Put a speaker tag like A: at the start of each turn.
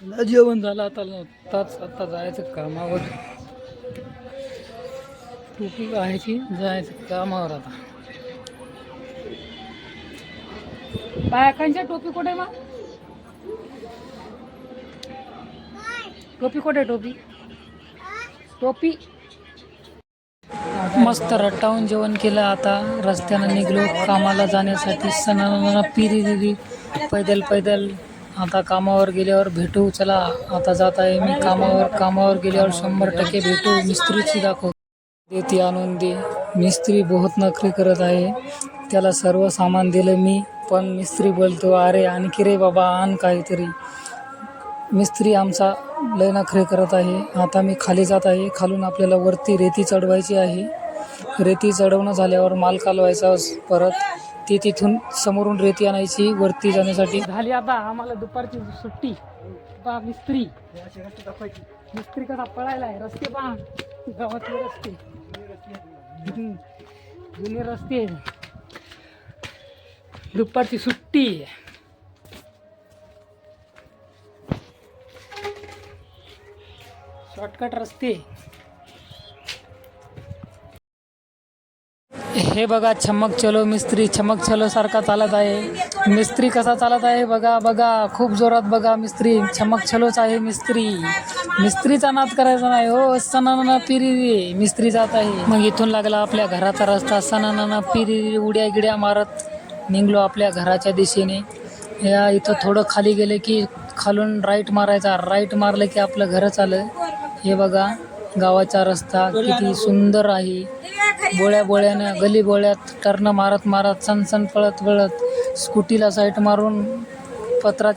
A: चला जेवण झालं आता आताच आता जायचं कामावर. टोपी घालायची जायचं कामावर आता. बायकांच्या टोपी कुठे मग? टोपी कुठे टोपी? टोपी. मस्त रट्टावून जेवण केलं आता. रस्त्यानं निघलो कामाला जाण्यासाठी सणाना पिरी दिली. पैदल पैदल. आता कामावर गेल्यावर भेटू चला आता जात आहे मी कामावर. कामावर गेल्यावर शंभर टक्के भेटू मिस्त्रीची दाखव. देते आणून दे. मिस्त्री बहुत नखरी करत आहे. त्याला सर्व सामान दिलं मी पण मिस्त्री बोलतो अरे आणखी रे बाबा आण काहीतरी. मिस्त्री आमचा लय नखरे करत आहे. आता मी खाली जात आहे. खालून आपल्याला वरती रेती चढवायची आहे. रेती चढवणं झाल्यावर माल कालवायचा परत ती तिथून समोरून रेती आणायची वरती जाण्यासाठी. झाली आता आम्हाला दुपारची सुट्टी. पहा मिस्त्री. मिस्त्री कसा पळायला आहे? रस्ते पहा. गावातले रस्ते. जुने रस्ते. दुपारची सुट्टी. शॉर्टकट रस्ते. हे बघा चमक चलो मिस्त्री चमक चलो सारखा चालत आहे. मिस्त्री कसा चालत आहे बघा बघा खूप जोरात बघा मिस्त्री. चमक चलोच आहे मिस्त्री. मिस्त्रीचा नाद करायचा नाही हो सणाना पिरी मिस्त्री जात आहे. मग इथून लागला आपल्या घराचा रस्ता. सणाना पिरी उड्या गिड्या मारत निघलो आपल्या घराच्या दिशेने. या इथं थोडं खाली गेलं की खालून राईट मारायचा. राईट मारलं की आपलं घरच आलं हे बघा. गावाचा रस्ता किती सुंदर आहे. बोळ्या बोळ्यानं गली बोळ्यात टर्न मारत मारत सण सण पळत पळत स्कूटीला साईट मारून पत्राच्या